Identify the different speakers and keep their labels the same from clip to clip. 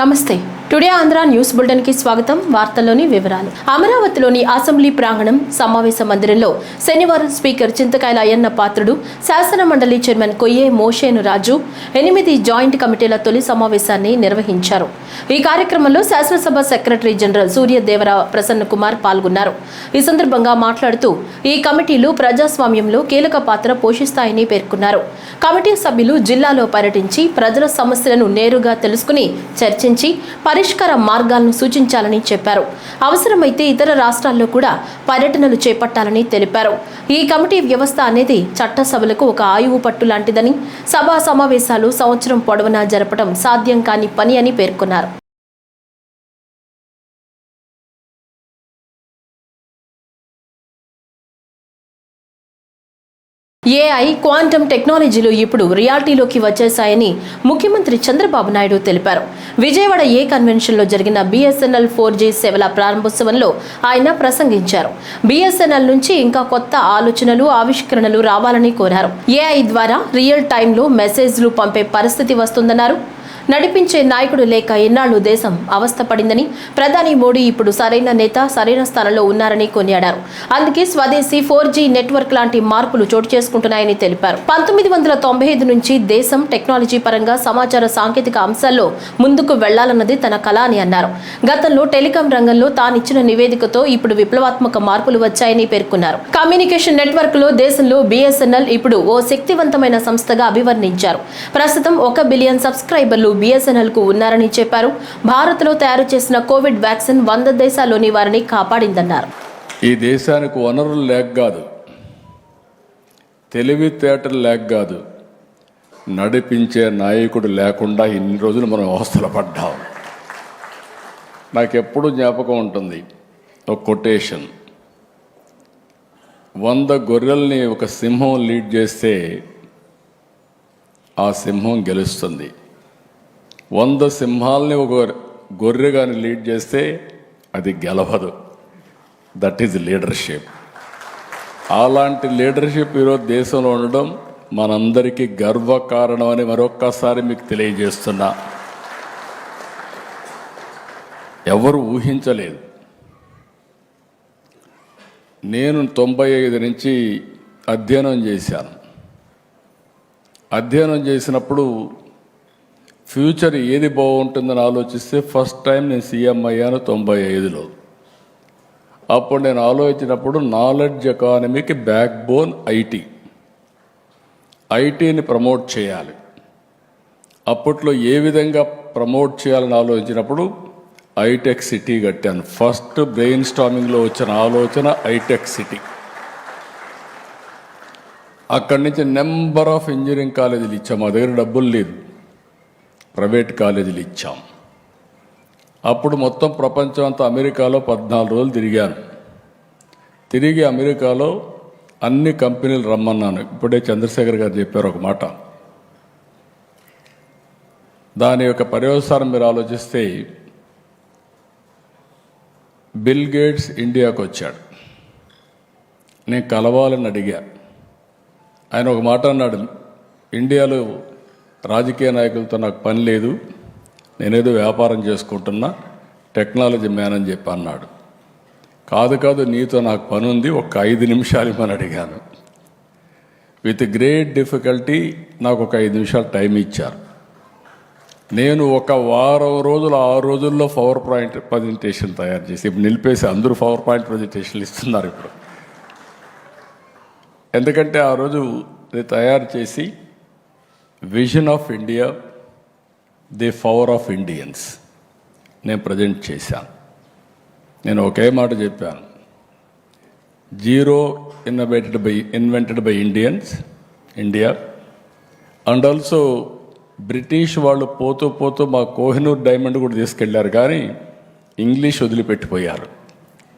Speaker 1: నమస్తే. Today Andhra news బులెటిన్కి స్వాగతం. వార్తల్లోని వివరాలు. అమరావతిలోని అసెంబ్లీ ప్రాంగణం సమావేశ మందిరంలో శనివారం స్పీకర్ చింతకాయల అయ్యన్న పాత్రుడు శాసన మండలి చైర్మన్ కొయ్యే మోషేను రాజు ఎనిమిది జాయింట్ కమిటీల తొలి సమావేశాన్ని నిర్వహించారు. ఈ కార్యక్రమంలో శాసనసభ సెక్రటరీ జనరల్ సూర్యదేవర ప్రసన్న కుమార్ పాల్గొన్నారు. ఈ సందర్భంగా మాట్లాడుతూ ఈ కమిటీలు ప్రజాస్వామ్యంలో కీలక పాత్ర పోషిస్తాయని పేర్కొన్నారు. కమిటీ సభ్యులు జిల్లాలో పర్యటించి ప్రజల సమస్యలను నేరుగా తెలుసుకుని చర్చించి పరిష్కార మార్గాలను సూచించాలని చెప్పారు. అవసరమైతే ఇతర రాష్ట్రాల్లో కూడా పర్యటనలు చేపట్టాలని తెలిపారు. ఈ కమిటీ వ్యవస్థ అనేది చట్టసభలకు ఒక ఆయువు పట్టు లాంటిదని సభా సమావేశాలు సంవత్సరం పొడవునా జరపడం సాధ్యం కాని పని అని పేర్కొన్నారు. ఏఐ క్వాంటమ్ టెక్నాలజీలు ఇప్పుడు రియాలిటీలోకి వచ్చేశాయని ముఖ్యమంత్రి చంద్రబాబు నాయుడు తెలిపారు. విజయవాడ ఏ కన్వెన్షన్లో జరిగిన బీఎస్ఎన్ఎల్ ఫోర్ జీ సేవల ప్రారంభోత్సవంలో ఆయన ప్రసంగించారు. బీఎస్ఎన్ఎల్ నుంచి ఇంకా కొత్త ఆలోచనలు ఆవిష్కరణలు రావాలని కోరారు. ఏఐ ద్వారా రియల్ టైంలో మెసేజ్లు పంపే పరిస్థితి వస్తుందన్నారు. నడిపించే నాయకుడు లేక ఎన్నాళ్ళు దేశం అవస్థపడిందని ప్రధాని మోడీ ఇప్పుడు సరైన నేత సరైన స్థానంలో ఉన్నారని కొనియాడారు. అందుకే స్వదేశీ ఫోర్ జీ నెట్వర్క్ లాంటి మార్పులు చోటు చేసుకుంటున్నాయని తెలిపారు. పంతొమ్మిది వందల తొంభై ఐదు నుంచి దేశం టెక్నాలజీ పరంగా సమాచార సాంకేతిక అంశాల్లో ముందుకు వెళ్ళాలన్నది తన కళ అని అన్నారు. గతంలో టెలికాం రంగంలో తానిచ్చిన నివేదికతో ఇప్పుడు విప్లవాత్మక మార్పులు వచ్చాయని పేర్కొన్నారు. కమ్యూనికేషన్ నెట్వర్క్లో దేశంలో బీఎస్ఎన్ఎల్ ఇప్పుడు ఓ శక్తివంతమైన సంస్థగా అభివర్ణించారు. ప్రస్తుతం ఒక బిలియన్ సబ్స్క్రైబర్లు బీఎస్ఎన్ఎల్కు ఉన్నారని చెప్పారు. భారత్లో తయారు చేసిన కోవిడ్ వ్యాక్సిన్ వంద దేశాల్లోని వారిని కాపాడిందన్నారు.
Speaker 2: ఈ దేశానికి వనరులు లేక కాదు తెలివితేటలు లేక కాదు నడిపించే నాయకుడు లేకుండా ఇన్ని రోజులు మనం అవస్థలు పడ్డాం. నాకు ఎప్పుడూ జ్ఞాపకం ఉంటుంది ఒక కొటేషన్. వంద గొర్రెల్ని ఒక సింహం లీడ్ చేస్తే ఆ సింహం గెలుస్తుంది. వంద సింహాల్ని ఒక గొర్రె కానీ లీడ్ చేస్తే అది గెలవదు. దట్ ఈజ్ లీడర్షిప్ అలాంటి లీడర్షిప్ ఈరోజు దేశంలో ఉండడం మనందరికీ గర్వకారణం అని మరొక్కసారి మీకు తెలియజేస్తున్నా. ఎవరు ఊహించలేదు. నేను తొంభై ఐదు నుంచి అధ్యయనం చేశాను. అధ్యయనం చేసినప్పుడు ఫ్యూచర్ ఏది బాగుంటుందని ఆలోచిస్తే ఫస్ట్ టైం నేను సీఎం అయ్యాను తొంభై ఐదులో. అప్పుడు నేను ఆలోచించినప్పుడు నాలెడ్జ్ ఎకానమీకి బ్యాక్ బోన్ ఐటీ. ఐటీని ప్రమోట్ చేయాలి. అప్పట్లో ఏ విధంగా ప్రమోట్ చేయాలని ఆలోచించినప్పుడు ఐటెక్ సిటీ కట్టాను. ఫస్ట్ బ్రెయిన్ స్టామింగ్లో వచ్చిన ఆలోచన ఐటెక్ సిటీ. అక్కడి నుంచి నెంబర్ ఆఫ్ ఇంజనీరింగ్ కాలేజీలు ఇచ్చాం. మా దగ్గర డబ్బులు లేదు ప్రైవేట్ కాలేజీలు ఇచ్చాం. అప్పుడు మొత్తం ప్రపంచం అంతా అమెరికాలో పద్నాలుగు రోజులు తిరిగాను. తిరిగి అమెరికాలో అన్ని కంపెనీలు రమ్మన్నాను. ఇప్పుడే చంద్రశేఖర్ గారు చెప్పారు ఒక మాట. దాని యొక్క పర్యవసానం మీరు ఆలోచిస్తే బిల్ గేట్స్ ఇండియాకు వచ్చాడు. నేను కలవాలని అడిగా. ఆయన ఒక మాట అన్నాడు ఇండియాలో రాజకీయ నాయకులతో నాకు పని లేదు. నేనేదో వ్యాపారం చేసుకుంటున్నా. టెక్నాలజీ మ్యాన్ అని చెప్పి అన్నాడు. కాదు కాదు నీతో నాకు పని ఉంది. ఒక ఐదు నిమిషాలు పని అడిగాను. విత్ గ్రేట్ డిఫికల్టీ నాకు ఒక ఐదు నిమిషాలు టైం ఇచ్చారు. నేను ఒక వారం రోజులు ఆరు రోజుల్లో పవర్ పాయింట్ ప్రజెంటేషన్ తయారు చేసి ఇప్పుడు నిలిపేసి అందరూ పవర్ పాయింట్ ప్రజెంటేషన్లు ఇస్తున్నారు ఇప్పుడు. ఎందుకంటే ఆ రోజు తయారు చేసి vision of India the power of Indians నేను ప్రజెంట్ చేశాను. నేను ఒకే మాట చెప్పాను. Zero innovated by invented by Indians India and also British వాళ్ళు పోతూ పోతూ మా కోహినూర్ డైమండ్ కూడా తీసుకెళ్ళారు కానీ ఇంగ్లీష్ వదిలిపెట్టిపోయారు.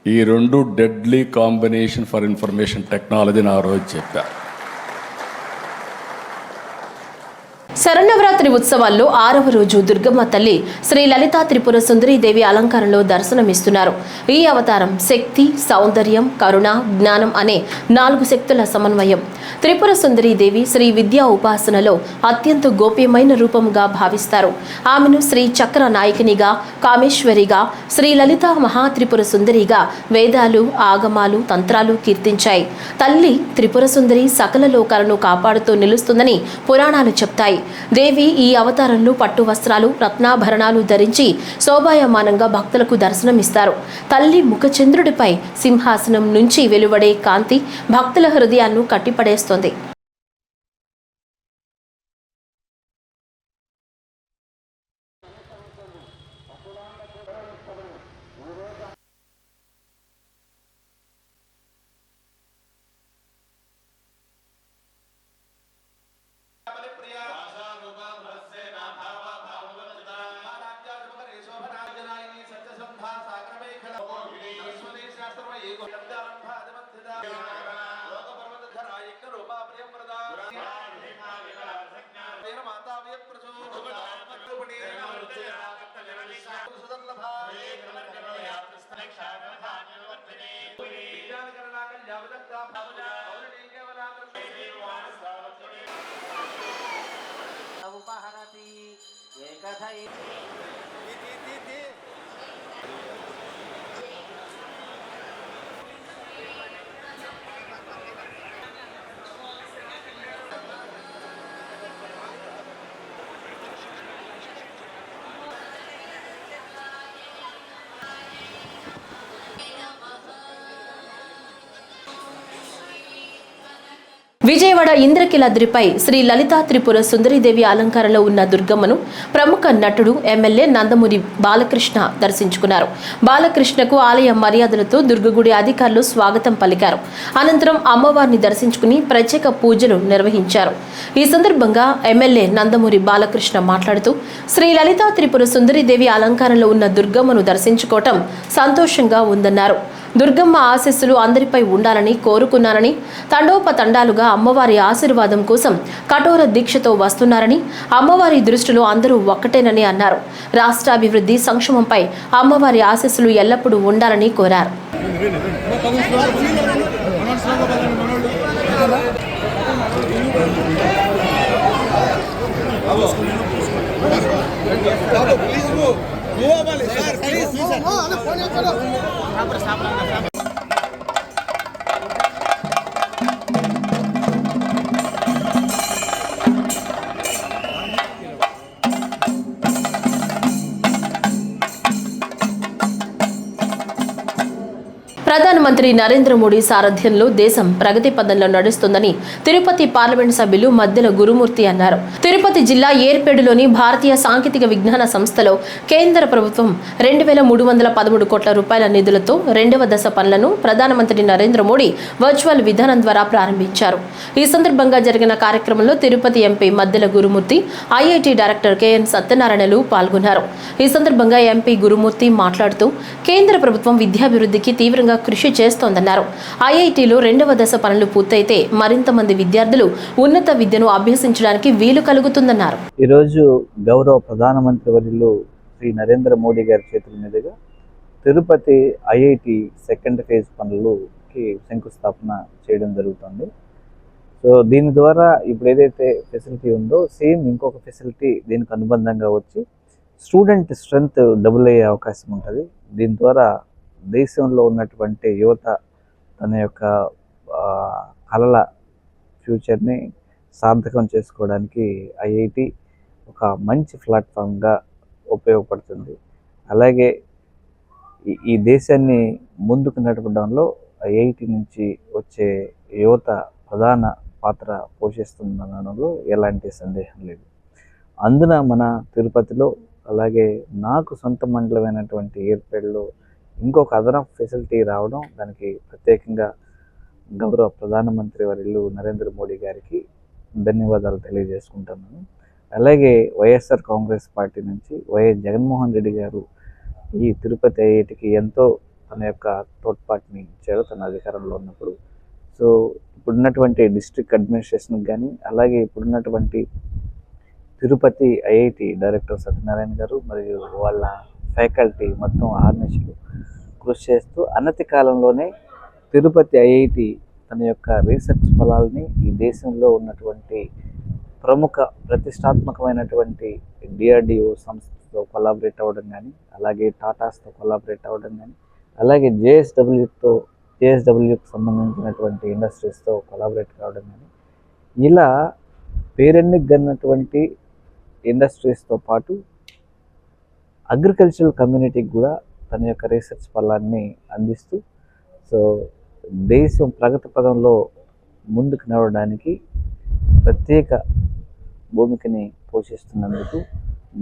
Speaker 2: ఈ రెండు డెడ్లీ కాంబినేషన్ ఫర్ ఇన్ఫర్మేషన్ టెక్నాలజీని ఆ రోజు చెప్పారు
Speaker 1: శరణవరాత్రి ఉత్సవాల్లో ఆరవ రోజు దుర్గమ్మ తల్లి శ్రీ లలితా త్రిపుర సుందరీదేవి అలంకారంలో దర్శనమిస్తున్నారు. ఈ అవతారం శక్తి సౌందర్యం కరుణ జ్ఞానం అనే నాలుగు శక్తుల సమన్వయం. త్రిపుర సుందరీదేవి శ్రీ విద్యా ఉపాసనలో అత్యంత గోప్యమైన రూపంగా భావిస్తారు. ఆమెను శ్రీ చక్ర నాయకునిగా కామేశ్వరిగా శ్రీ లలిత మహాత్రిపుర సుందరిగా వేదాలు ఆగమాలు తంత్రాలు కీర్తించాయి. తల్లి త్రిపుర సుందరి సకల లోకాలను కాపాడుతూ నిలుస్తుందని పురాణాలు చెప్తాయి. దేవి ఈ అవతారంలో పట్టు వస్త్రాలు రత్నాభరణాలు ధరించి శోభాయమానంగా భక్తులకు దర్శనమిస్తారు. తల్లి ముఖచంద్రుడిపై సింహాసనం నుంచి వెలువడే కాంతి భక్తుల హృదయాలను కట్టిపడేస్తోంది.
Speaker 3: রাধা
Speaker 1: విజయవాడ ఇంద్రకిలాద్రిపై శ్రీ లలితా త్రిపుర సుందరీదేవి అలంకారంలో ఉన్న దుర్గమ్మను ప్రముఖ నటుడు ఎమ్మెల్యే నందమూరి బాలకృష్ణ దర్శించుకున్నారు. బాలకృష్ణకు ఆలయ మర్యాదలతో దుర్గగుడి అధికారులు స్వాగతం పలికారు. అనంతరం అమ్మవారిని దర్శించుకుని ప్రత్యేక పూజలు నిర్వహించారు. ఈ సందర్భంగా ఎమ్మెల్యే నందమూరి బాలకృష్ణ మాట్లాడుతూ శ్రీ లలితా త్రిపుర సుందరీదేవి అలంకారంలో ఉన్న దుర్గమ్మను దర్శించుకోవటం సంతోషంగా ఉందన్నారు. దుర్గమ్మ ఆశీస్సులు అందరిపై ఉండాలని కోరుకున్నానని తండోపతండాలుగా అమ్మవారి ఆశీర్వాదం కోసం కఠోర దీక్షతో వస్తున్నారని అమ్మవారి దృష్టిలో అందరూ ఒక్కటేనని అన్నారు. రాష్ట్రాభివృద్ధి సంక్షేమంపై అమ్మవారి ఆశీస్సులు ఎల్లప్పుడూ ఉండాలని కోరారు. bersama. ప్రధానమంత్రి నరేంద్ర మోడీ సారథ్యంలో దేశం ప్రగతి పదంలో నడుస్తుందని తిరుపతి పార్లమెంట్ సభ్యులు మధ్యల గురుమూర్తి అన్నారు. తిరుపతి జిల్లా ఏర్పేడులోని భారతీయ సాంకేతిక విజ్ఞాన సంస్థలో కేంద్ర ప్రభుత్వం రెండు వేల మూడు వందల పదమూడు కోట్ల రూపాయల నిధులతో రెండవ దశ పనులను ప్రధానమంత్రి నరేంద్ర మోడీ వర్చువల్ విధానం ద్వారా ప్రారంభించారు. ఈ సందర్భంగా జరిగిన కార్యక్రమంలో Tirupati MP Maddela Gurumurthy IIT director KN సత్యనారాయణలు పాల్గొన్నారు. ఈ సందర్భంగా ఎంపీ గురుమూర్తి మాట్లాడుతూ కేంద్ర ప్రభుత్వం విద్యాభివృద్ధికి తీవ్రంగా కృషి చేస్తోందన్నారు. ఐఐటీలో రెండవ దశ పనులు పూర్తయితే మరింత మంది విద్యార్థులు ఉన్నత విద్యను అభ్యసించడానికి వీలు కలుగుతుందన్నారు.
Speaker 4: ఈరోజు గౌరవ ప్రధానమంత్రి వర్యులు శ్రీ నరేంద్ర మోడీ గారి చేతుల మీదుగా తిరుపతి ఐఐటి సెకండ్ ఫేజ్ పనులకి శంకుస్థాపన చేయడం జరుగుతుంది. సో దీని ద్వారా ఇప్పుడు ఏదైతే ఫెసిలిటీ ఉందో సేమ్ ఇంకొక ఫెసిలిటీ దీనికి అనుబంధంగా వచ్చి స్టూడెంట్ స్ట్రెంగ్త్ డబుల్ అయ్యే అవకాశం ఉంటుంది. దీని ద్వారా దేశంలో ఉన్నటువంటి యువత తన యొక్క కళల కలల ఫ్యూచర్ని సార్థకం చేసుకోవడానికి ఐఐటి ఒక మంచి ప్లాట్ఫామ్గా ఉపయోగపడుతుంది. అలాగే ఈ- ఈ దేశాన్ని ముందుకు నడపడంలో ఐఐటి నుంచి వచ్చే యువత ప్రధాన పాత్ర పోషిస్తుందనడంలో ఎలాంటి సందేహం లేదు. అందున మన తిరుపతిలో అలాగే నాకు సొంత మండలమైనటువంటి ఏర్పేడులో ఇంకొక అదనపు ఫెసిలిటీ రావడం దానికి ప్రత్యేకంగా గౌరవ ప్రధానమంత్రి వర్యులు నరేంద్ర మోడీ గారికి ధన్యవాదాలు తెలియజేసుకుంటున్నాను. అలాగే వైఎస్ఆర్ కాంగ్రెస్ పార్టీ నుంచి వైఎస్ జగన్మోహన్ రెడ్డి గారు ఈ తిరుపతి ఐఐటికి ఎంతో తన యొక్క తోడ్పాటుని ఇచ్చారు తన అధికారంలో ఉన్నప్పుడు. సో ఇప్పుడున్నటువంటి డిస్ట్రిక్ట్ అడ్మినిస్ట్రేషన్కి కానీ అలాగే ఇప్పుడున్నటువంటి తిరుపతి ఐఐటి డైరెక్టర్ సత్యనారాయణ గారు మరియు వాళ్ళ ఫ్యాకల్టీ మొత్తం ఆర్నిషులు కృషి చేస్తూ అనతి కాలంలోనే తిరుపతి ఐఐటి తన యొక్క రీసెర్చ్ ఫలాల్ని ఈ దేశంలో ఉన్నటువంటి ప్రముఖ ప్రతిష్టాత్మకమైనటువంటి డిఆర్డిఓ సంస్థతో కొలాబరేట్ అవ్వడం కానీ అలాగే టాటాస్తో కొలాబరేట్ అవ్వడం కానీ అలాగే జేఎస్డబ్ల్యూతో జేఎస్డబ్ల్యూకి సంబంధించినటువంటి ఇండస్ట్రీస్తో కొలాబరేట్ కావడం కానీ ఇలా పేరెన్నికన్నటువంటి ఇండస్ట్రీస్తో పాటు అగ్రికల్చరల్ కమ్యూనిటీకి కూడా తన యొక్క రీసెర్చ్ ఫలాన్ని అందిస్తూ సో దేశం ప్రగతి పదంలో ముందుకు నడవడానికి ప్రత్యేక భూమికని పోషిస్తున్నందుకు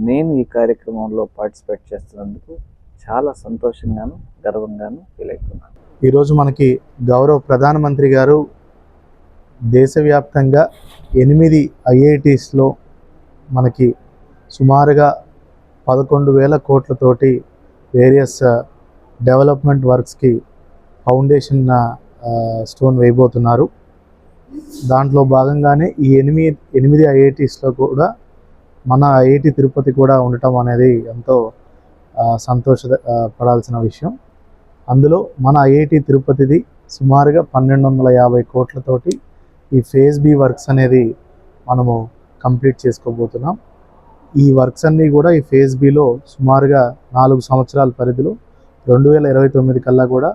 Speaker 4: నేను ఈ కార్యక్రమంలో పార్టిసిపేట్ చేస్తున్నందుకు చాలా సంతోషంగాను గర్వంగాను ఫీల్ అవుతున్నాను.
Speaker 5: ఈరోజు మనకి గౌరవ ప్రధానమంత్రి గారు దేశవ్యాప్తంగా ఎనిమిది ఐఐటీస్లో మనకి సుమారుగా పదకొండు వేల కోట్లతోటి వేరియస్ డెవలప్మెంట్ వర్క్స్కి ఫౌండేషన్ స్టోన్ వేయబోతున్నారు. దాంట్లో భాగంగానే ఈ ఎనిమిది ఎనిమిది ఐఐటీస్లో కూడా మన ఐఐటి తిరుపతి కూడా ఉండటం అనేది ఎంతో uh, సంతోష uh, పడాల్సిన విషయం. అందులో మన ఐఐటి తిరుపతిది సుమారుగా పన్నెండు వందల యాభై కోట్లతోటి ఈ ఫేజ్ బి వర్క్స్ అనేది మనము కంప్లీట్ చేసుకోబోతున్నాం. ఈ వర్క్స్ అన్నీ కూడా ఈ ఫేజ్ బిలో సుమారుగా నాలుగు సంవత్సరాల పరిధిలో రెండు వేల ఇరవై తొమ్మిది కల్లా కూడా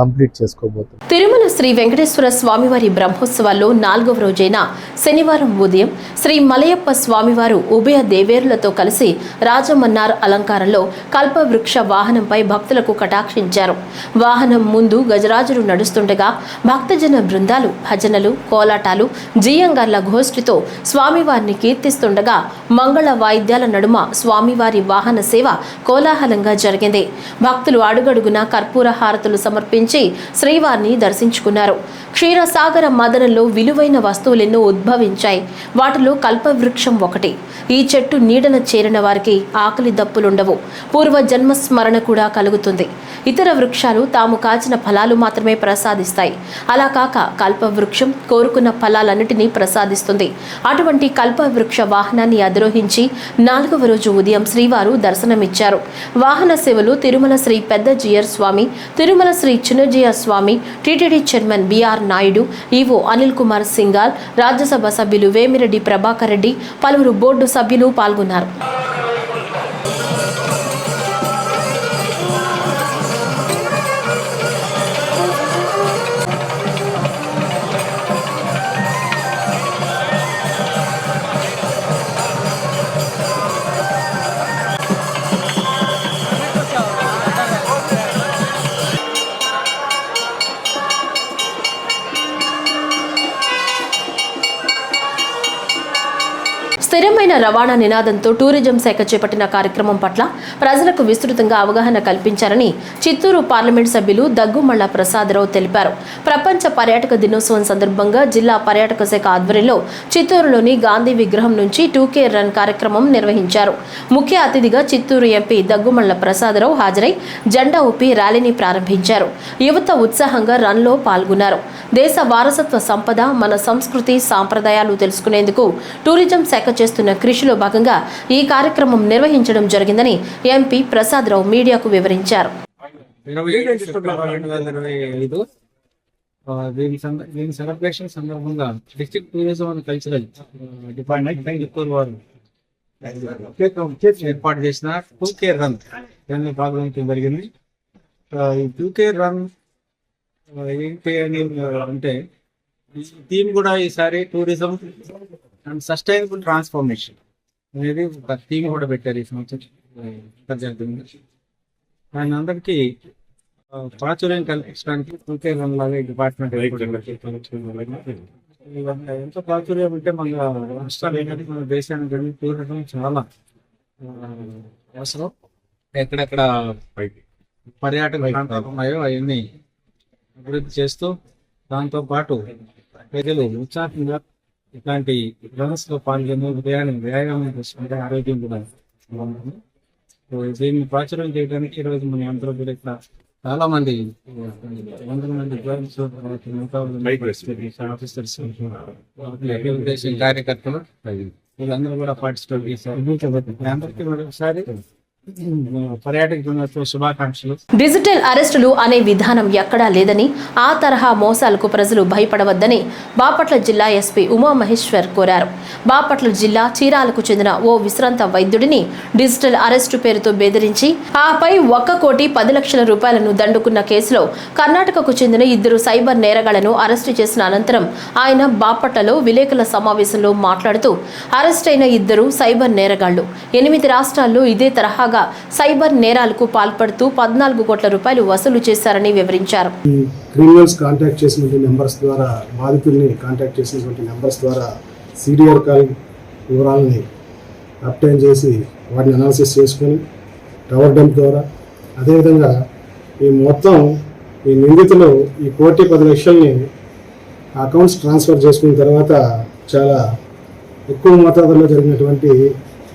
Speaker 5: కంప్లీట్ చేసుకోబోతుంది
Speaker 1: తిరుమల శ్రీ వెంకటేశ్వర స్వామివారి బ్రహ్మోత్సవాల్లో నాలుగవ రోజైన శనివారం ఉదయం శ్రీ మలయప్ప స్వామివారు ఉభయ దేవేరులతో కలిసి రాజమన్నార్ అలంకారంలో కల్పవృక్ష వాహనంపై భక్తులకు కటాక్షించారు. వాహనం ముందు గజరాజులు నడుస్తుండగా భక్తజన బృందాలు భజనలు కోలాటాలు జీయంగార్ల గోష్ఠితో స్వామివారిని కీర్తిస్తుండగా మంగళ వాయిద్యాల నడుమ స్వామివారి వాహన సేవ కోలాహలంగా జరిగింది. భక్తులు అడుగడుగున కర్పూర హారతులు సమర్పించి శ్రీవారిని దర్శించుకున్నారు. క్షీరసాగర మదనంలో విలువైన వస్తువులెన్నో ఉద్భవించాయి. వాటిలో కల్పవృక్షం ఒకటి. ఈ చెట్టు నీడన చేరిన వారికి ఆకలి దప్పులుండవు. పూర్వ జన్మ స్మరణ కూడా కలుగుతుంది. ఇతర వృక్షాలు తాము కాచిన ఫలాలు మాత్రమే ప్రసాదిస్తాయి. అలా కాక కల్పవృక్షం కోరుకున్న ఫలాలన్నిటినీ ప్రసాదిస్తుంది. అటువంటి కల్పవృక్ష వాహనాన్ని అధిరోహించి నాలుగవ రోజు ఉదయం శ్రీవారు దర్శనమిచ్చారు. వాహన సేవలు Tirumala Sri Pedda Jeeyar Swamy Tirumala Sri Chinna Jeeyar Swamy TTD chairman BR Naidu EO Anil Kumar Singhal Rajya Sabha సభ్యులు వేమిరెడ్డి ప్రభాకర్ రెడ్డి పలువురు బోర్డు సభ్యులు పాల్గొన్నారు. స్థిరమైన రవాణా నినాదంతో టూరిజం శాఖ చేపట్టిన కార్యక్రమం పట్ల ప్రజలకు విస్తృతంగా అవగాహన కల్పించారని చిత్తూరు పార్లమెంట్ సభ్యులు దగ్గుమళ్ళ ప్రసాదరావు తెలిపారు. ప్రపంచ పర్యాటక దినోత్సవం సందర్భంగా జిల్లా పర్యాటక శాఖ ఆధ్వర్యంలో చిత్తూరులోని గాంధీ విగ్రహం నుంచి టూకే రన్ కార్యక్రమం నిర్వహించారు. ముఖ్య అతిథిగా చిత్తూరు ఎంపీ దగ్గుమళ్ళ ప్రసాదరావు హాజరై జెండా ఊపి ర్యాలీని ప్రారంభించారు. యువత ఉత్సాహంగా రన్లో పాల్గొన్నారు. దేశ వారసత్వ సంపద మన సంస్కృతి సాంప్రదాయాలు తెలుసుకునేందుకు టూరిజం శాఖ చేస్తున్న కృషిలో భాగంగా ఈ కార్యక్రమం నిర్వహించడం జరిగిందని ఎంపీ ప్రసాదరావు మీడియాకు వివరించారు.
Speaker 6: దీని దీని సెలబ్రేషన్ సందర్భంగా district tourism and cultural department Chittoor వారు ఏర్పాటు చేసిన టూ కేర్ రన్ దాన్ని ప్రారంభించడం జరిగింది. ఈ టూ కేర్ రన్ ఏంటి అని అంటే ఈ థీమ్ కూడా ఈసారి టూరిజం అండ్ సస్టైనబుల్ ట్రాన్స్ఫర్మేషన్ అనేది ఒక థీమ్ కూడా పెట్టారు ఈ సంవత్సరం. జరుగుతుంది ఆయన అందరికీ ప్రాచుర్యం కల్పించడానికి రన్ లాగా డిపార్ట్మెంట్ ఎంత ప్రాచుర్యం అంటే మన రాష్ట్రాలు ఏంటంటే మన దేశానికి టూరిజం చాలా అవసరం. ఎక్కడెక్కడ పర్యాటక ప్రాంతాలు ఉన్నాయో అవన్నీ అభివృద్ధి చేస్తూ దాంతో పాటు ప్రజలు ఉత్సాహంగా ఇట్లాంటి రన్స్లో పాల్గొని ఉదయాన్నే వ్యాయామం చేసుకుంటే ఆరోగ్యం కూడా బాగుంటుంది. సో దీన్ని ప్రాచుర్యం చేయడానికి ఈ రోజు మన అందరూ కూడా ఇక్కడ చాలా మంది వందల మంది ఆఫీసర్స్ ఉద్దేశం కార్యకర్తలు. వీళ్ళందరూ కూడా పార్టిసిపేట్ చేశారు. అందరికీ ఒకసారి
Speaker 1: డిజిటల్ అరెస్టులు అనే విధానం ఎక్కడా లేదని ఆ తరహా మోసాలకు ప్రజలు భయపడవద్దని బాపట్ల జిల్లా ఎస్పీ ఉమామహేశ్వర్ కోరారు. బాపట్ల జిల్లా చీరాలకు చెందిన ఓ విశ్రాంత వైద్యుడిని డిజిటల్ అరెస్టు పేరుతో బెదిరించి ఆపై ఒక్క కోటి పది లక్షల రూపాయలను దండుకున్న కేసులో కర్ణాటకకు చెందిన ఇద్దరు సైబర్ నేరగాళ్ళను అరెస్టు చేసిన అనంతరం ఆయన బాపట్లలో విలేకరుల సమావేశంలో మాట్లాడుతూ అరెస్టైన ఇద్దరు సైబర్ నేరగాళ్ళు. ఎనిమిది రాష్ట్రాల్లో ఇదే తరహా కాగా సైబర్ నేరాలకు పాల్పడుతూ పద్నాలుగు కోట్ల రూపాయలు వసూలు చేశారని వివరించారు.
Speaker 7: క్రిమినల్స్ కాంటాక్ట్ చేసినటువంటి నెంబర్స్ ద్వారా బాధితుల్ని కాంటాక్ట్ చేసినటువంటి నెంబర్స్ ద్వారా సీడిఆర్ కాల్ వివరాలని అప్టైన్ చేసి వాటిని అనాలిసిస్ చేసుకొని టవర్ డంప్ ద్వారా. అదేవిధంగా ఈ మొత్తం ఈ నిందితులు ఈ కోటి పది లక్షల్ని అకౌంట్స్ ట్రాన్స్ఫర్ చేసుకున్న తర్వాత చాలా ఎక్కువ మోతాదులో జరిగినటువంటి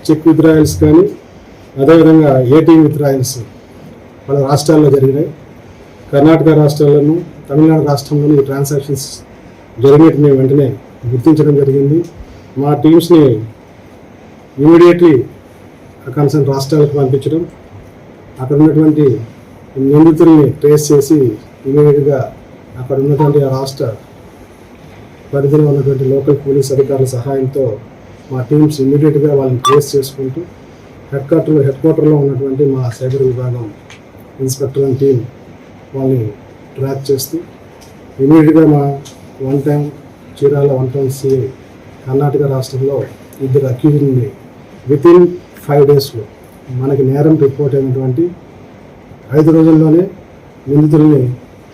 Speaker 7: చెక్ విత్డ్రాయల్స్ కానీ అదేవిధంగా ఏటీఎం విత్డ్రాయల్స్ మన రాష్ట్రాల్లో జరిగినాయి. కర్ణాటక రాష్ట్రాల్లోనూ తమిళనాడు రాష్ట్రంలోనూ ఈ ట్రాన్సాక్షన్స్ జరిగినట్టు మేము వెంటనే గుర్తించడం జరిగింది. మా టీమ్స్ని ఇమీడియట్లీ కన్సర్న్ రాష్ట్రాలకు పంపించడం అక్కడ ఉన్నటువంటి నిందితుల్ని ట్రేస్ చేసి ఇమీడియట్గా అక్కడ ఉన్నటువంటి ఆ రాష్ట్ర పరిధిలో ఉన్నటువంటి లోకల్ పోలీస్ అధికారుల సహాయంతో మా టీమ్స్ ఇమీడియట్గా వాళ్ళని ట్రేస్ చేసుకుంటూ హెడ్ క్వార్టర్ హెడ్ క్వార్టర్లో ఉన్నటువంటి మా సైబర్ విభాగం ఇన్స్పెక్టర్ అండ్ టీం వాళ్ళని ట్రాక్ చేస్తూ ఇమీడియట్గా మా one time Chirala one time CI Karnataka రాష్ట్రంలో ఇద్దరు అక్యూజ్ని విత్ ఇన్ ఫైవ్ డేస్లో మనకి నేరం రిపోర్ట్ అయినటువంటి ఐదు రోజుల్లోనే నిందితుల్ని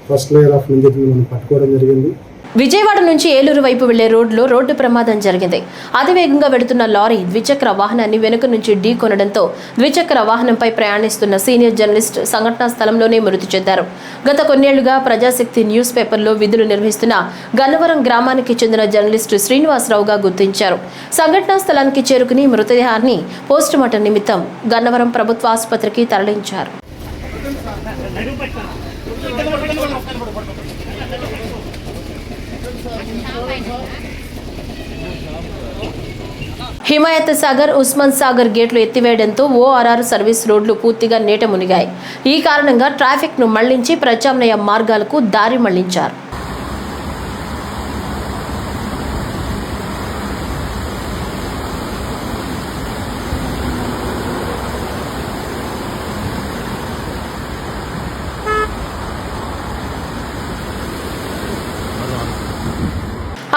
Speaker 7: ఫస్ట్ లేయర్ ఆఫ్ నిందితుల్ని మనం పట్టుకోవడం జరిగింది.
Speaker 1: విజయవాడ నుంచి ఏలూరు వైపు వెళ్ళే రోడ్లో రోడ్డు ప్రమాదం జరిగింది. అతివేగంగా వెడుతున్న లారీ ద్విచక్ర వాహనాన్ని వెనుక నుంచి ఢీ కొనడంతో ద్విచక్ర వాహనంపై ప్రయాణిస్తున్న సీనియర్ జర్నలిస్ట్ సంఘటనా స్థలంలోనే మృతి చెందారు. గత కొన్నేళ్ళుగా ప్రజాశక్తి న్యూస్ పేపర్లో విధులు నిర్వహిస్తున్న గన్నవరం గ్రామానికి చెందిన జర్నలిస్టు శ్రీనివాసరావుగా గుర్తించారు. సంఘటనా స్థలానికి చేరుకుని మృతదేహాన్ని పోస్టుమార్టం నిమిత్తం గన్నవరం ప్రభుత్వ ఆసుపత్రికి తరలించారు. హిమాయత్ సాగర్ ఉస్మాన్ సాగర్ గేట్లు ఎత్తివేయడంతో ఓఆర్ఆర్ సర్వీస్ రోడ్లు పూర్తిగా నీట మునిగాయి. ఈ కారణంగా ట్రాఫిక్ను మళ్ళించి ప్రత్యామ్నాయ మార్గాలకు దారి మళ్ళించారు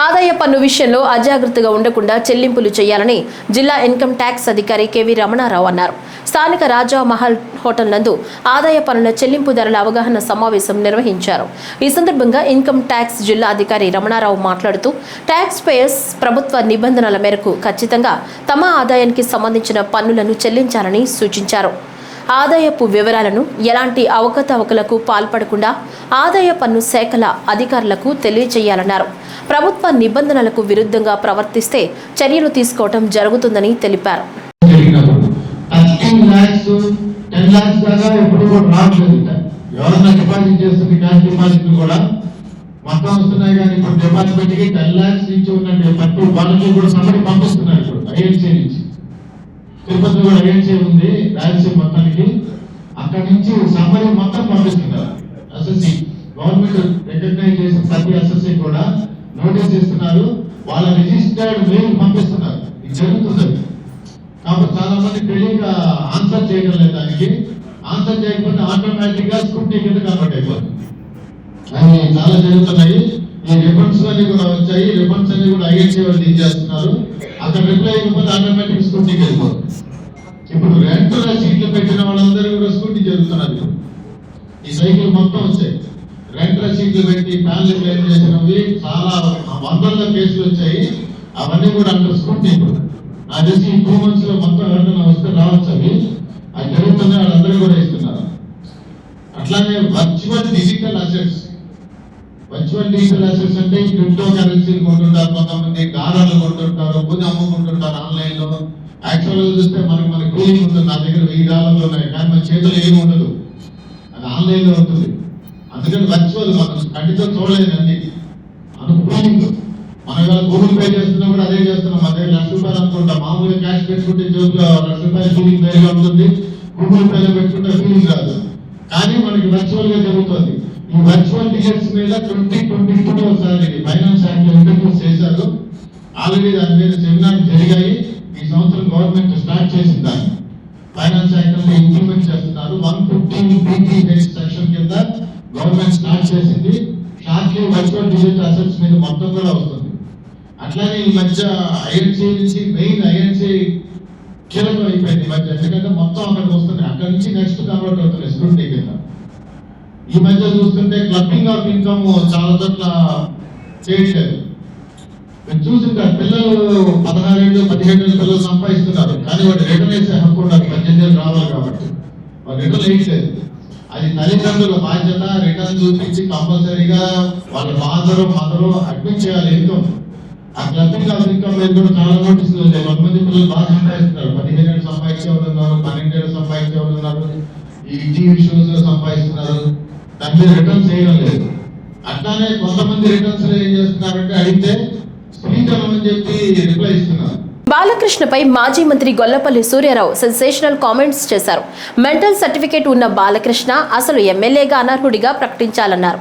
Speaker 1: ఆదాయ పన్ను విషయంలో అజాగ్రత్తగా ఉండకుండా చెల్లింపులు చేయాలని జిల్లా ఇన్కమ్ ట్యాక్స్ అధికారి కెవి రమణారావు అన్నారు. స్థానిక రాజా మహల్ హోటల్ నందు ఆదాయ పన్నుల చెల్లింపు ధరల అవగాహన సమావేశం నిర్వహించారు. ఈ సందర్భంగా ఇన్కమ్ ట్యాక్స్ జిల్లా అధికారి రమణారావు మాట్లాడుతూ ట్యాక్స్ పేయర్స్ ప్రభుత్వ నిబంధనల మేరకు ఖచ్చితంగా తమ ఆదాయానికి సంబంధించిన పన్నులను చెల్లించాలని సూచించారు. ఆదాయపు వివరాలను ఎలాంటి అవకతవకలకు పాల్పడకుండా ఆదాయ పన్ను శాఖల అధికారులకు తెలియజేయాలన్నారు. ప్రభుత్వ నిబంధనలకు విరుద్ధంగా ప్రవర్తిస్తే చర్యలు తీసుకోవటం జరుగుతుందని తెలిపారు.
Speaker 8: మొత్తం వస్తున్నాయి కానీ ఇప్పుడు డిపాజిట్కి టెన్ ల్యాక్స్ నుంచి ఉన్న పట్టు వాళ్ళకి కూడా సమ్మరి పంపిస్తున్నారు ఇప్పుడు ఐఎన్సీ నుంచి తిరుపతి కూడా ఐఎన్సీ ఉంది రాయలసీమ మొత్తానికి అక్కడి నుంచి సమ్మరి మొత్తం పంపిస్తున్నారు. ఎస్ఎస్సి గవర్నమెంట్ రికగ్నైజ్ చేసిన ప్రతి ఎస్ఎస్సి కూడా నోటీస్ ఇస్తున్నారు. వాళ్ళ రిజిస్టర్డ్ మెయిల్ పంపిస్తున్నారు. ఇది జరుగుతుంది. కాబట్టి చాలా మంది తెలియక ఆన్సర్ చేయడం లేదు దానికి. ఆన్సర్ చేయకపోతే ఆటోమేటిక్గా స్కూటీ కింద కన్వర్ట్ అయిపోతుంది. అవి చాలా జరుగుతున్నాయి. ఈ రిఫండ్స్ అన్ని కూడా వచ్చాయి. రిఫండ్స్ అన్ని కూడా ఐఎన్సీ వాళ్ళు ఇచ్చేస్తున్నారు అక్కడ రిప్లై ఇవ్వకపోతే ఆటోమేటిక్ స్కూటీకి వెళ్ళిపోతుంది ఇప్పుడు రెంట్ సీట్లు పెట్టిన వాళ్ళందరూ కూడా స్కూటీ జరుగుతున్నారు ఈ సైకిల్ మొత్తం వచ్చాయి. రెంట్ సీట్లు పెట్టి ఫ్యాన్లు క్లెయిమ్ చేసినవి చాలా వందల కేసులు వచ్చాయి. అవన్నీ కూడా అండర్ స్కూటీ నా తెలిసి ఈ టూ మంత్స్లో మొత్తం ఎవరైనా వస్తే రావచ్చు అవి. అది జరుగుతున్నాయి వాళ్ళందరూ కూడా ఇస్తున్నారు. అట్లానే virtual digital assets virtual digital assets అంటే క్రిప్టో కరెన్సీలు కొంటుంటారు కొంతమంది గారాలు కొంటుంటారు భూమి అమ్ముకుంటుంటారు ఆన్లైన్లో. యాక్చువల్గా చూస్తే మనకి మన కూలింగ్ ఉంటుంది నా దగ్గర వెయ్యి డాలర్లు ఉన్నాయి కానీ మన చేతిలో ఏమి ఉండదు. అది ఆన్లైన్లో ఉంటుంది. అందుకని వర్చువల్ మనం కంటితో చూడలేదు అన్ని అది కూలింగ్ మన గూగుల్ పే చేస్తున్నా కూడా అదే చేస్తున్నాం. దగ్గర లక్ష రూపాయలు అనుకుంటాం. మామూలుగా క్యాష్ పెట్టుకుంటే జోబులో లక్ష రూపాయలు ఫీలింగ్ వేరుగా ఉంటుంది. గూగుల్ పేలో పెట్టుకుంటే ఫీలింగ్ రాదు. కానీ మనకి వర్చువల్గా జరుగుతుంది. ఈ వర్చువల్ టికెట్స్ మీద ట్వంటీ ట్వంటీ టూ ఒకసారి ఫైనాన్స్ యాక్ట్ ఇంట్రడ్యూస్ చేశారు ఆల్రెడీ దాని మీద సెమినార్ జరిగాయి. ఈ సంవత్సరం గవర్నమెంట్ స్టార్ట్ చేసింది దాన్ని. ఫైనాన్స్ యాక్ట్ ఇంప్లిమెంట్ చేస్తున్నారు. వన్ ఫిఫ్టీన్ బీటీ సెక్షన్ కింద గవర్నమెంట్ స్టార్ట్ చేసింది. షార్ట్లీ వర్చువల్ డిజిటల్ అసెట్స్ మీద మొత్తం కూడా వస్తుంది. అట్లానే ఈ మధ్య ఐఎన్సీ నుంచి మెయిన్ ఐఎన్సీ కీలకం అయిపోయింది ఈ మధ్య. ఎందుకంటే మొత్తం అక్కడికి వస్తుంది అక్కడి నుంచి నెక్స్ట్ కన్వర్ట్ అవుతుంది స్క్రూటీ కింద ఈ మధ్య చూస్తుంటే క్లబ్బింగ్ ఆఫ్ ఇన్కమ్ చాలా చోట్ల చేయట్లేదు మీరు చూసింటారు పిల్లలు పదహారేళ్ళు పదిహేడు పిల్లలు సంపాదిస్తున్నారు. కానీ వాటి రిటర్న్ వేసే హక్కు ఉండదు పద్దెనిమిది ఏళ్ళు రావాలి కాబట్టి. వాడు రిటర్న్ వేయట్లేదు అది తల్లిదండ్రుల బాధ్యత రిటర్న్ చూపించి కంపల్సరీగా వాళ్ళ ఫాదరు మదరు అడ్మిట్ చేయాలి ఇన్కమ్ ఆ క్లబ్బింగ్ ఆఫ్ ఇన్కమ్ మీద కూడా చాలా నోటీసులు వచ్చాయి. కొంతమంది పిల్లలు బాగా సంపాదిస్తున్నారు. పదిహేను ఏళ్ళు సంపాదించే వాళ్ళు ఉన్నారు పన్నెండు ఏళ్ళు సంపాదించే వాళ్ళు ఉన్నారు. ఈ టీవీ షోస్ సంపాదిస్తున్నారు. దాని మీద రిటర్న్స్ చేయడం లేదు. అట్లానే కొంతమంది రిటర్న్స్ ఏం చేస్తున్నారంటే అడిగితే స్త్రీధనం అని చెప్పి రిప్లై ఇస్తున్నారు.
Speaker 1: బాలకృష్ణపై మాజీ మంత్రి గొల్లపల్లి సూర్యారావు సెన్సేషనల్ కామెంట్స్ చేశారు. మెంటల్ సర్టిఫికేట్ ఉన్న బాలకృష్ణ అసలు ఎమ్మెల్యేగా అనర్హుడిగా ప్రకటించాలన్నారు.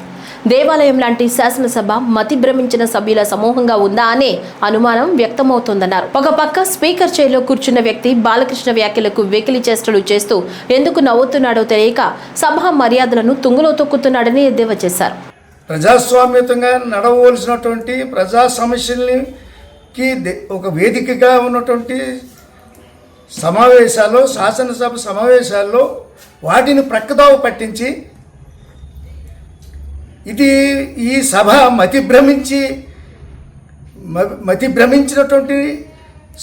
Speaker 1: దేవాలయం లాంటి శాసనసభ మతి భ్రమించిన సభ్యుల సమూహంగా ఉందా అనే అనుమానం వ్యక్తమవుతోందన్నారు. ఒక పక్క స్పీకర్ చైర్లో కూర్చున్న వ్యక్తి బాలకృష్ణ వ్యాఖ్యలకు వెకిలి చేష్టలు చేస్తూ ఎందుకు నవ్వుతున్నాడో తెలియక సభ మర్యాదలను తుంగులో తొక్కుతున్నాడని ఎద్దేవా చేశారు.
Speaker 9: ప్రజాస్వామ్యతంగా నడవలసినటువంటి ప్రజా సమస్యల్ని ఒక వేదికగా ఉన్నటువంటి సమావేశాల్లో శాసనసభ సమావేశాల్లో వాటిని ప్రక్కదోవ పట్టించి ఇది ఈ సభ మతి భ్రమించి మతి భ్రమించినటువంటి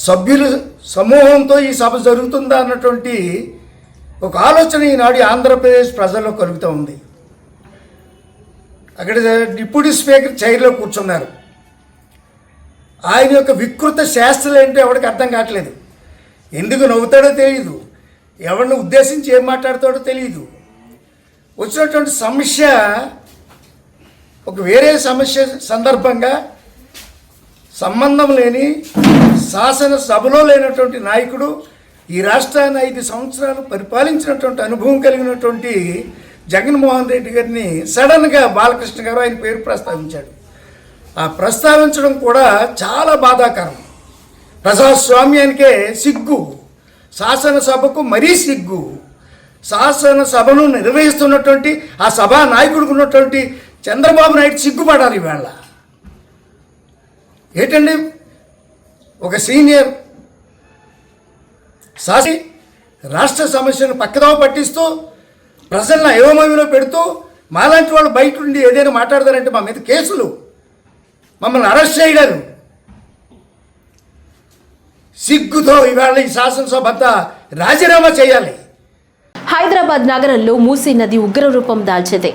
Speaker 9: సభ్యులు సమూహంతో ఈ సభ జరుగుతుందా అన్నటువంటి ఒక ఆలోచన ఈనాడు ఆంధ్రప్రదేశ్ ప్రజల్లో కలుగుతూ ఉంది. అక్కడ డిప్యూటీ స్పీకర్ చైర్లో కూర్చున్నారు. ఆయన యొక్క వికృత శాస్త్రాలు ఏంటో ఎవరికి అర్థం కావట్లేదు. ఎందుకు నవ్వుతాడో తెలియదు ఎవరిని ఉద్దేశించి ఏం మాట్లాడతాడో తెలియదు వచ్చినటువంటి సమస్య ఒక వేరే సమస్య సందర్భంగా సంబంధం లేని శాసనసభలో లేనటువంటి నాయకుడు ఈ రాష్ట్రాన్ని ఐదు సంవత్సరాలు పరిపాలించినటువంటి అనుభవం కలిగినటువంటి జగన్మోహన్ రెడ్డి గారిని సడన్గా బాలకృష్ణ గారు ఆయన పేరు ప్రస్తావించాడు. ఆ ప్రస్తావించడం కూడా చాలా బాధాకరం. ప్రజాస్వామ్యానికే సిగ్గు. శాసనసభకు మరీ సిగ్గు. శాసనసభను నిర్వహిస్తున్నటువంటి ఆ సభా నాయకుడికి ఉన్నటువంటి చంద్రబాబు నాయుడు సిగ్గుపడాలి ఇవాళ. ఏంటండి? ఒక సీనియర్ సాసి రాష్ట్ర సమస్యను పక్కదావ పట్టిస్తూ ప్రజలను అయోమయంలో పెడుతూ మాలాంటి వాళ్ళు బయట ఉండి ఏదైనా మాట్లాడతారంటే మా మీద కేసులు. మమ్మల్ని అరెస్ట్ చేయడారు సిగ్గుతో ఇవాళ ఈ శాసనసభ అంతా రాజీనామా చేయాలి.
Speaker 1: హైదరాబాద్ నగరంలో మూసీ నది ఉగ్ర రూపం దాల్చింది.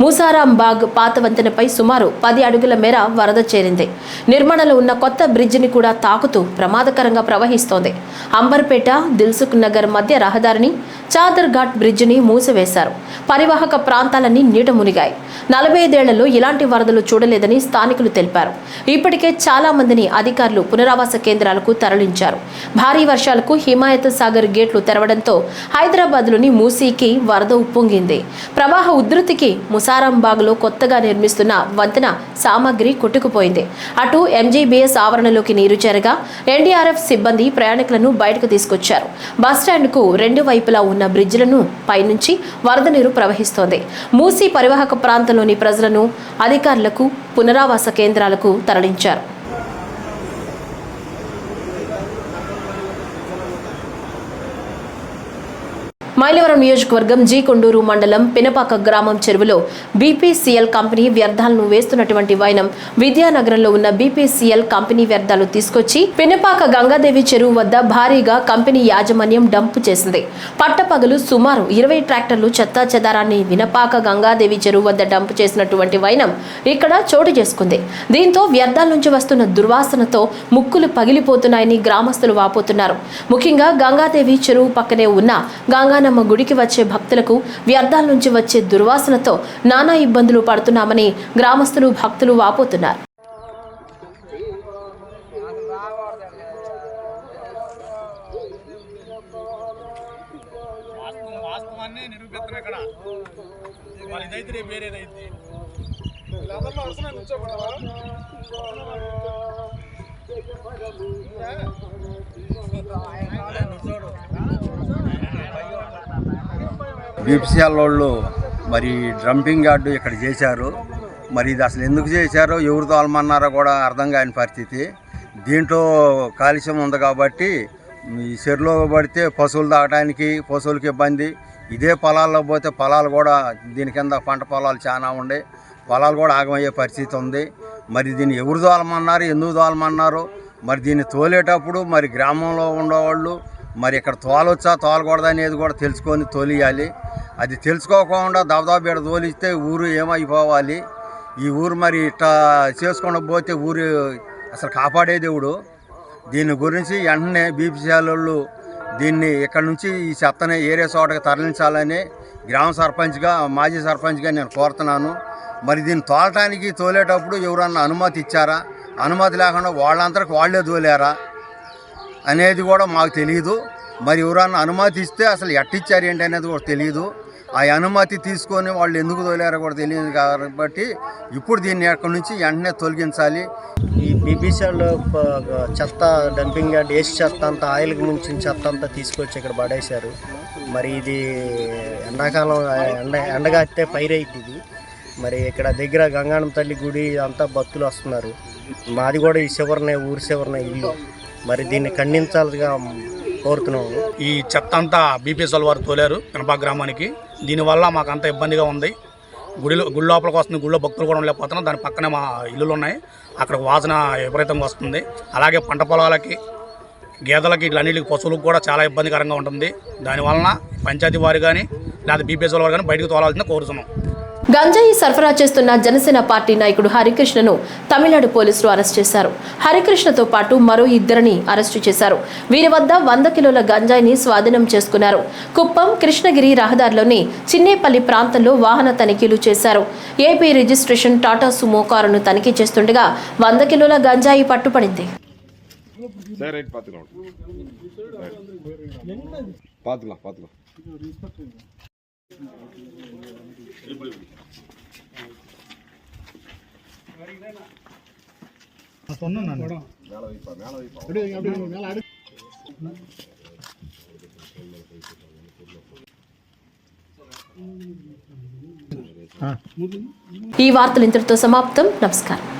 Speaker 1: మూసారాంబాగ్ పాత వంతెనపై సుమారు పది అడుగుల మేర వరద చేరింది. నిర్మాణంలో ఉన్న కొత్త బ్రిడ్జిని కూడా తాకుతూ ప్రమాదకరంగా ప్రవహిస్తోంది. అంబర్పేట దిల్సుఖ్ నగర్ మధ్య రహదారిని చాదర్ ఘాట్ బ్రిడ్జిని మూసివేశారు. పరివాహక ప్రాంతాలన్నీ నీట మునిగాయి. నలభై ఐదేళ్ళలో ఇలాంటి వరదలు చూడలేదని స్థానికులు తెలిపారు. ఇప్పటికే చాలా మందిని అధికారులు పునరావాస కేంద్రాలకు తరలించారు. భారీ వర్షాలకు హిమాయత్ సాగర్ గేట్లు తెరవడంతో హైదరాబాద్లోని మూసీకి వరద ఉప్పొంగింది. ప్రవాహ ఉధృతికి ముసారాంబాగ్లో కొత్తగా నిర్మిస్తున్న వంతెన సామాగ్రి కొట్టుకుపోయింది. అటు ఎంజీబీఎస్ ఆవరణలోకి నీరు చేరగా ఎన్డీఆర్ఎఫ్ సిబ్బంది ప్రయాణికులను బయటకు తీసుకొచ్చారు. బస్టాండ్కు రెండు వైపులా ఉన్న బ్రిడ్జిలను పైనుంచి వరద నీరు ప్రవహిస్తోంది. మూసీ పరివాహక ప్రాంతంలోని ప్రజలను అధికారులకు పునరావాస కేంద్రాలకు తరలించారు. మైలవరం నియోజకవర్గం జీ కొండూరు మండలం పినపాక గ్రామం చెరువులో బీపీసీఎల్ కంపెనీ వ్యర్థాలను వేస్తున్నటువంటి వైనం విద్యానగరంలో ఉన్న బీపీసీఎల్ కంపెనీ వ్యర్థాలు తీసుకొచ్చి పినపాక గంగాదేవి చెరువు వద్ద భారీగా కంపెనీ యాజమాన్యం డంపు చేసింది. పట్టపగలు సుమారు ఇరవై ట్రాక్టర్లు చెత్తా చెదారాన్ని వినపాక గంగాదేవి చెరువు వద్ద డంపు చేసినటువంటి వైనం ఇక్కడ చోటు చేసుకుంది. దీంతో వ్యర్థాల నుంచి వస్తున్న దుర్వాసనతో ముక్కులు పగిలిపోతున్నాయని గ్రామస్తులు వాపోతున్నారు. ముఖ్యంగా గంగాదేవి చెరువు పక్కనే ఉన్న గంగానమ్మ తమ గుడికి వచ్చే భక్తులకు వ్యర్థాల నుంచి వచ్చే దుర్వాసనతో నానా ఇబ్బందులు పడుతున్నామని గ్రామస్తులు భక్తులు వాపోతున్నారు.
Speaker 10: బీపీసీఎల్ వాళ్ళు మరి డ్రంపింగ్ యార్డు ఇక్కడ చేశారు. మరి ఇది అసలు ఎందుకు చేశారో ఎవరు తోలమన్నారో కూడా అర్థం కాని పరిస్థితి. దీంట్లో కాలుష్యం ఉంది కాబట్టి ఈ చెరులో పడితే పశువులు తాగడానికి పశువులకి ఇబ్బంది. ఇదే పొలాల్లో పోతే పొలాలు కూడా దీని కింద పంట పొలాలు చాలా ఉండే పొలాలు కూడా ఆగమయ్యే పరిస్థితి ఉంది. మరి దీన్ని ఎవరు తోలమన్నారు ఎందుకు తోలమన్నారు? మరి దీన్ని తోలేటప్పుడు మరి గ్రామంలో ఉండేవాళ్ళు మరి ఇక్కడ తోలొచ్చా తోలకూడదా అనేది కూడా తెలుసుకొని తోలియాలి. అది తెలుసుకోకుండా దబదబీడ తోలిస్తే ఊరు ఏమైపోవాలి? ఈ ఊరు మరి ఇట్లా చేసుకుండా పోతే ఊరు అసలు కాపాడే దేవుడు. దీని గురించి వెంటనే బీపీసీఎల్ వాళ్ళు దీన్ని ఇక్కడ నుంచి ఈ చెత్తని ఏరే చోటకి తరలించాలని గ్రామ సర్పంచ్గా మాజీ సర్పంచ్గా నేను కోరుతున్నాను. మరి దీన్ని తోలటానికి తోలేటప్పుడు ఎవరన్నా అనుమతి ఇచ్చారా? అనుమతి లేకుండా వాళ్ళంతరికి వాళ్ళే తోలారా? అనేది కూడా మాకు తెలియదు మరి ఎవరన్నా అనుమతి ఇస్తే అసలు ఎట్టిచ్చారు ఏంటి అనేది కూడా తెలియదు ఆ అనుమతి తీసుకొని వాళ్ళు ఎందుకు తోలారో కూడా తెలియదు కాబట్టి ఇప్పుడు దీన్ని అక్కడి నుంచి వెంటనే తొలగించాలి.
Speaker 11: ఈ బీబీసీలో చెత్త డంపింగ్ యార్డ్ వేసి చెత్త అంతా ఆయిల్కి ముంచిన చెత్త అంతా తీసుకొచ్చి ఇక్కడ పడేశారు. మరి ఇది ఎండాకాలం ఎండ ఎండగాస్తే పైరైద్ది ఇది. మరి ఇక్కడ దగ్గర గంగాణం తల్లి గుడి అంతా భక్తులు వస్తున్నారు. మాది కూడా ఈ శివరనే ఊరి శివరనే ఇల్లు. మరి దీన్ని ఖండించాలిగా కోరుతున్నాము.
Speaker 6: ఈ చెత్త అంతా బీపీఎస్ఎల్ వారు తోలారు కనపా గ్రామానికి. దీనివల్ల మాకు అంత ఇబ్బందిగా ఉంది. గుడిలో గుడి లోపలికి వస్తుంది గుడిలో భక్తులు కూడా ఉండలేకపోతున్నాం దాని పక్కనే మా ఇల్లులు ఉన్నాయి. అక్కడ వాసన విపరీతంగా వస్తుంది. అలాగే పంట పొలాలకి గేదెలకి ఇట్లన్నిటికి పశువులకు కూడా చాలా ఇబ్బందికరంగా ఉంటుంది. దానివలన పంచాయతీ వారు కానీ లేదా బీపీఎస్ఎల్ వారు కానీ బయటకు తోలాల్సిందే కోరుతున్నాం.
Speaker 1: గంజాయి సరఫరా చేస్తున్న జనసేన పార్టీ నాయకుడు హరికృష్ణను తమిళనాడు పోలీసులు అరెస్ట్ చేశారు. హరికృష్ణతో పాటు మరో ఇద్దరిని అరెస్టు చేశారు. వీరి వద్ద వంద కిలోల గంజాయిని స్వాధీనం చేసుకున్నారు. కుప్పం కృష్ణగిరి రహదారిలోని చిన్నేపల్లి ప్రాంతంలో వాహన తనిఖీలు చేశారు. ఏపీ రిజిస్ట్రేషన్ టాటా సుమో కారును తనిఖీ చేస్తుండగా వంద కిలోల గంజాయి పట్టుపడింది.
Speaker 12: பார்த்துக்கலாம் பார்த்துக்கலாம்
Speaker 1: ఈ వార్తలు ఇంతటితో సమాప్తం నమస్కారం